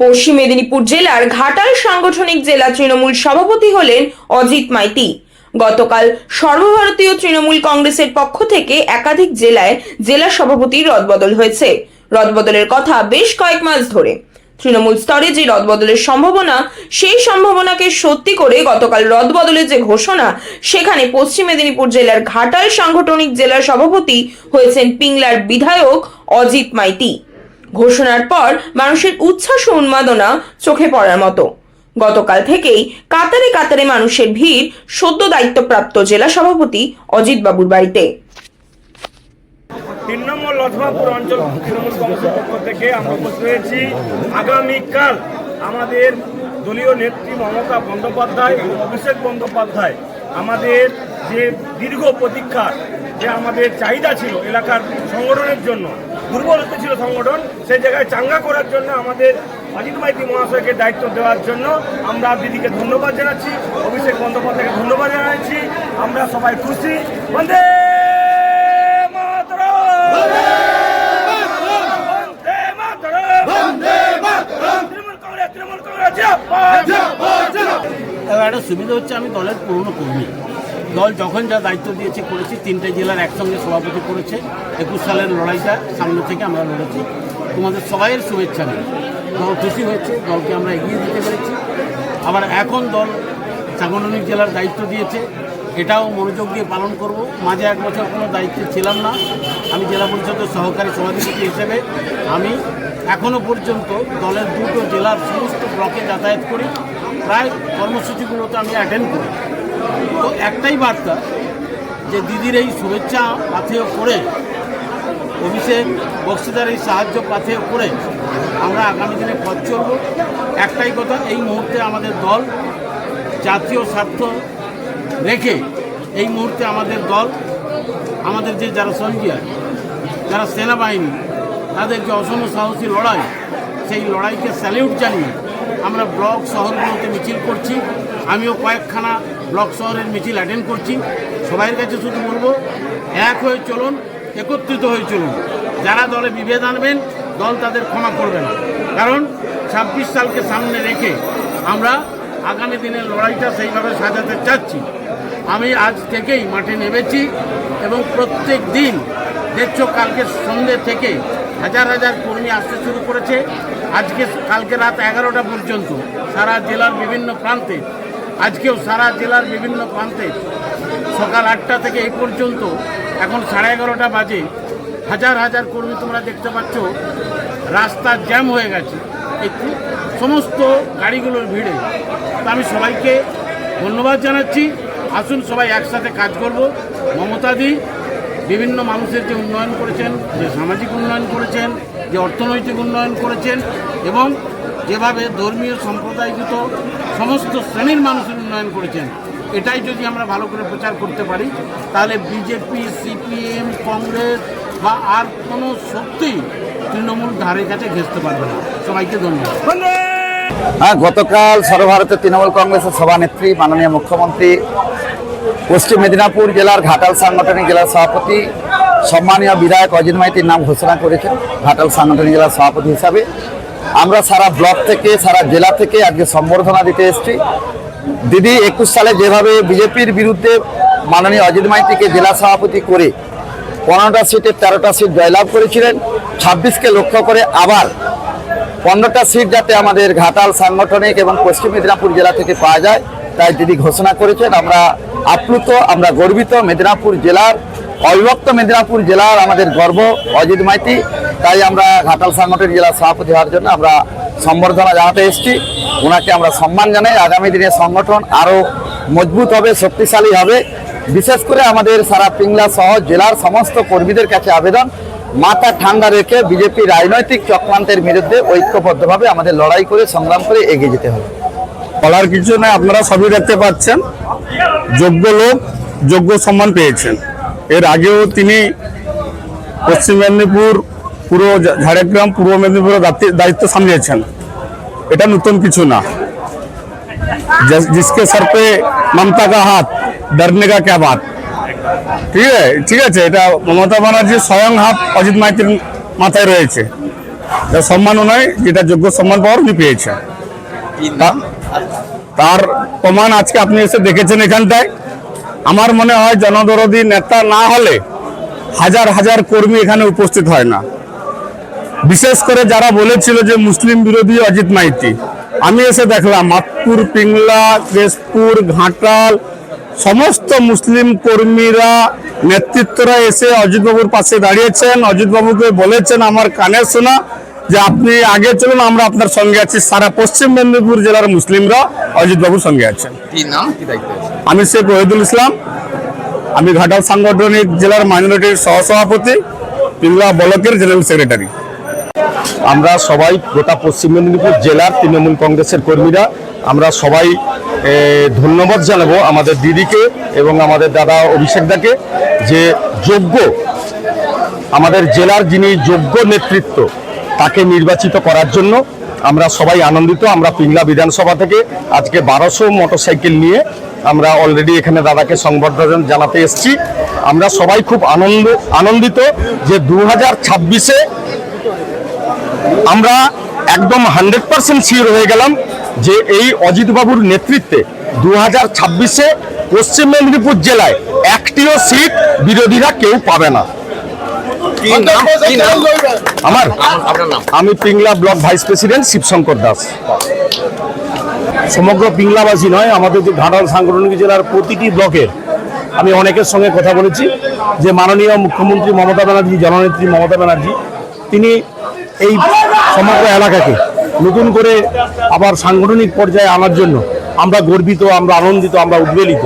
পশ্চিম মেদিনীপুর জেলার ঘাটাল সাংগঠনিক জেলা তৃণমূল সভাপতি হলেন অজিত মাইতি। গতকাল সর্বভারতীয় তৃণমূল কংগ্রেসের পক্ষ থেকে একাধিক জেলায় জেলা সভাপতির রদবদল হয়েছে। রদবদলের কথা বেশ কয়েক মাস ধরে। তৃণমূল স্তরে যে রদবদলের সম্ভাবনা, সেই সম্ভাবনাকে সত্যি করে গতকাল রদবদলের যে ঘোষণা, সেখানে পশ্চিম মেদিনীপুর জেলার ঘাটাল সাংগঠনিক জেলার সভাপতি হয়েছেন পিংলার বিধায়ক অজিত মাইতি। ঘোষণার পর মানুষের উচ্ছ্বাস ও উন্মাদনা চোখে পড়ার মতো। গতকাল থেকেই কাতারে কাতারে মানুষের ভিড় সদ্য দায়িত্বপ্রাপ্ত জেলা সভাপতি অজিত বাবুর বাড়িতে। তিন নম্বর লক্ষ্মাপুর অঞ্চল তৃণমূল কংগ্রেসের পক্ষ থেকে আমরা উপস্থিত হয়েছি। আগামীকাল আমাদের দলীয় নেত্রী মমতা বন্দ্যোপাধ্যায় এবং অভিষেক বন্দ্যোপাধ্যায় আমাদের যে দীর্ঘ প্রতীক্ষা, যে আমাদের চাহিদা ছিল এলাকার সংগঠনের জন্য দুর্বলতা ছিল সংগঠন সেই জায়গায় চাঙ্গা করার জন্য আমাদের অজিত মাইতি মহাশয়কে দায়িত্ব দেওয়ার জন্য আমরা দিদিকে ধন্যবাদ জানাচ্ছি অভিষেক বন্দ্যোপাধ্যায়কে ধন্যবাদ জানাচ্ছি আমরা সবাই খুশি। বন্দে একটা সুবিধা হচ্ছে আমি দলের পুরনো কর্মী। দল যখন যা দায়িত্ব দিয়েছে করেছি, তিনটে জেলার একসঙ্গে সভাপতি করেছে, একুশ সালের লড়াইটা সামনে থেকে আমরা লড়েছি। তোমাদের সবাইয়ের শুভেচ্ছা নেই দল খুশি হয়েছে, দলকে আমরা এগিয়ে দিতে পেরেছি। আবার এখন দল সাংগঠনিক জেলার দায়িত্ব দিয়েছে, এটাও মনোযোগ দিয়ে পালন করব। মাঝে এক বছর কোনো দায়িত্বে ছিলাম না। আমি জেলা পরিষদের সহকারী সভাধিপতি হিসেবে, আমি এখনও পর্যন্ত দলের দুটো জেলার সমস্ত ব্লকে যাতায়াত করি। প্রায় কর্মসূচিগুলোতে আমি অ্যাটেন্ড করি। তো একটাই বার্তা যে দিদির এই শুভেচ্ছা পাথেয় করে, অভিষেক বক্সিদার এই সাহায্য পাথেয় করে আমরা আগামী দিনে পথ চলব। একটাই কথা, এই মুহূর্তে আমাদের দল জাতীয় স্বার্থ রেখে এই মুহূর্তে আমাদের দল, আমাদের যে যারা সঞ্জিয়ার যারা সেনাবাহিনী, তাদের যে অসম সাহসী লড়াই, সেই লড়াইকে স্যালিউট জানিয়ে আমরা ব্লক শহরগুলোতে মিছিল করছি। আমিও কয়েকখানা ব্লক শহরের মিছিল অ্যাটেন্ড করছি। সবাইয়ের কাছে শুধু বলব, এক হয়ে চলুন, একত্রিত হয়ে চলুন। যারা দলে বিভেদ আনবেন, দল তাদের ক্ষমা করবে না। কারণ ছাব্বিশ সালকে সামনে রেখে আমরা আগামী দিনের লড়াইটা সেইভাবে সাজাতে চাচ্ছি। আমি আজ থেকেই মাঠে নেমেছি এবং প্রত্যেক দিন দেখছ কালকে সন্ধ্যে থেকে হাজার হাজার কর্মী আসতে শুরু করেছে। আজকে কালকে রাত এগারোটা পর্যন্ত সারা জেলার বিভিন্ন প্রান্তে আজকেও সারা জেলার বিভিন্ন প্রান্তে সকাল আটটা থেকে এই পর্যন্ত এখন সাড়ে এগারোটা বাজে। হাজার হাজার কর্মী তোমরা দেখতে পাচ্ছ। রাস্তা জ্যাম হয়ে গেছে। একটু সমস্ত গাড়িগুলোর ভিড়ে। তো আমি সবাইকে ধন্যবাদ জানাচ্ছি। আসুন সবাই একসাথে কাজ করব। মমতাদি বিভিন্ন মানুষের যে উন্নয়ন করেছেন, যে সামাজিক উন্নয়ন করেছেন, যে অর্থনৈতিক উন্নয়ন করেছেন এবং যেভাবে ধর্মীয় সম্প্রদায়গত সমস্ত শ্রেণির মানুষের উন্নয়ন করেছেন, এটাই যদি আমরা ভালো করে প্রচার করতে পারি, তাহলে বিজেপি, সিপিএম, কংগ্রেস বা আর কোনো শক্তি তৃণমূল ধারে কাছে ঘেঁচতে পারবে না। সবাইকে ধন্যবাদ। হ্যাঁ গতকাল সর্বভারতীয় তৃণমূল কংগ্রেসের সভানেত্রী, মাননীয় মুখ্যমন্ত্রী, পশ্চিম মেদিনীপুর জেলার ঘাটাল সাংগঠনিক জেলার সভাপতি, সম্মানীয় বিধায়ক অজিত মাইতির নাম ঘোষণা করেছেন, ঘাটাল সাংগঠনিক জেলার সভাপতি হিসাবে। আমরা সারা ব্লক থেকে, সারা জেলা থেকে আজকে সম্বর্ধনা দিতে এসেছি। দিদি, একুশ সালে যেভাবে বিজেপির বিরুদ্ধে মাননীয় অজিত মাইতিকে জেলা সভাপতি করে পনেরোটা সিটে তেরোটা সিট জয়লাভ করেছিলেন, ছাব্বিশকে লক্ষ্য করে আবার পনেরোটা সিট যাতে আমাদের ঘাটাল সাংগঠনিক এবং পশ্চিম মেদিনীপুর জেলা থেকে পাওয়া যায়, তাই দিদি ঘোষণা করেছেন, আমরা আপ্লুত, আমরা গর্বিত মেদিনীপুর জেলার অবিভক্ত মেদিনীপুর জেলার আমাদের গর্ব, অজিত মাইতি। তাই আমরা ঘাটাল সাংগঠনিক জেলার সভাপতি হওয়ার জন্য আমরা সম্বর্ধনা জানাতে এসেছি। ওনাকে আমরা সম্মান জানাই। আগামী দিনে সংগঠন আরও মজবুত হবে, শক্তিশালী হবে। বিশেষ করে আমাদের সারা পিংলা সহ জেলার সমস্ত কর্মীদের কাছে আবেদন। মাথা ঠান্ডা রেখে বিজেপি রাজনৈতিক চক্রান্তের বিরুদ্ধে ঐক্যবদ্ধভাবে আমাদের লড়াই করে, সংগ্রাম করে এগিয়ে যেতে হবে। বলার কিছু নয় আপনারা সবই দেখতে পাচ্ছেন। যোগ্য লোক, যোগ্য সম্মান পেয়েছেন। এর আগেও তিনি পশ্চিম মেদিনীপুর পুরো ঝা- ঝাড়গ্রাম পূর্ব মেদিনীপুরের দায়িত্ব- দায়িত্ব সামলিয়েছেন এটা নতুন কিছু না जिस- जिसके सर पे ममता का हाथ डरने का क्या बात ঠিক আছে ঠিক আছে এটা মমতা ব্যানার্জির স্বয়ং হাত অজিত মাইতির মাথায় রয়েছে যা সম্মাননায় যেটা যোগ্য সম্মান পাওয়ার উনি পেয়েছেন তা- তার প্রমাণ আজকে আপনি এসে দেখেছেন এখানটায় আমার মনে হয় জনদরদি নেতা না হলে হাজার হাজার কর্মী এখানে উপস্থিত হয় না। বিশেষ করে যারা বলেছিল যে মুসলিম বিরোধী অজিত মাইতি। আমি এসে দেখলাম, মাতপুর, পিংলা কেশপুর ঘাটাল, সমস্ত মুসলিম কর্মীরা, নেতৃত্বরা এসে অজিতবাবুর পাশে দাঁড়িয়েছেন। অজিতবাবুকে বলেছেন, আমার কানে শোনা যে আপনি আগে চলুন আমরা আপনার সঙ্গে আছি। সারা পশ্চিম মেদিনীপুর জেলার মুসলিমরা অজিতবাবুর সঙ্গে আছেন। কি নাম? কি দায়িত্ব আমি শেখ ওহিদুল ইসলাম। আমি ঘাটাল সাংগঠনিক জেলার মাইনরিটির সহসভাপতি পিংলা ব্লকের জেনারেল সেক্রেটারি আমরা সবাই গোটা পশ্চিম মেদিনীপুর জেলার তৃণমূল কংগ্রেসের কর্মীরা আমরা সবাই ধন্যবাদ জানাব আমাদের দিদিকে এবং আমাদের দাদা অভিষেক দাকে যে যোগ্য আমাদের জেলার যিনি যোগ্য নেতৃত্ব তাকে নির্বাচিত করার জন্য আমরা সবাই আনন্দিত, আমরা পিংলা বিধানসভা থেকে আজকে বারোশো মোটরসাইকেল নিয়ে আমরা অলরেডি এখানে দাদাকে সংবর্ধনা জানাতে এসেছি। আমরা সবাই খুব আনন্দ, আনন্দিত যে দু হাজার ছাব্বিশে আমরা একদম হান্ড্রেড পার্সেন্ট শিওর হয়ে গেলাম যে এই অজিতবাবুর নেতৃত্বে দু হাজার ছাব্বিশে পশ্চিম মেদিনীপুর জেলায় একটিও সিট বিরোধীরা কেউ পাবে না। আমার? আমি Pingla block vice president Shibshankar Das. সমগ্র পিংলাবাসী নয় আমাদের যে ঘাটাল সাংগঠনিক জেলার প্রতিটি ব্লকের আমি অনেকের সঙ্গে কথা বলেছি যে মাননীয় মুখ্যমন্ত্রী মমতা ব্যানার্জি জননেত্রী মমতা ব্যানার্জি তিনি এই সমগ্র এলাকাকে নতুন করে আবার সাংগঠনিক পর্যায়ে আনার জন্য আমরা গর্বিত আমরা আনন্দিত আমরা উদ্বেলিত।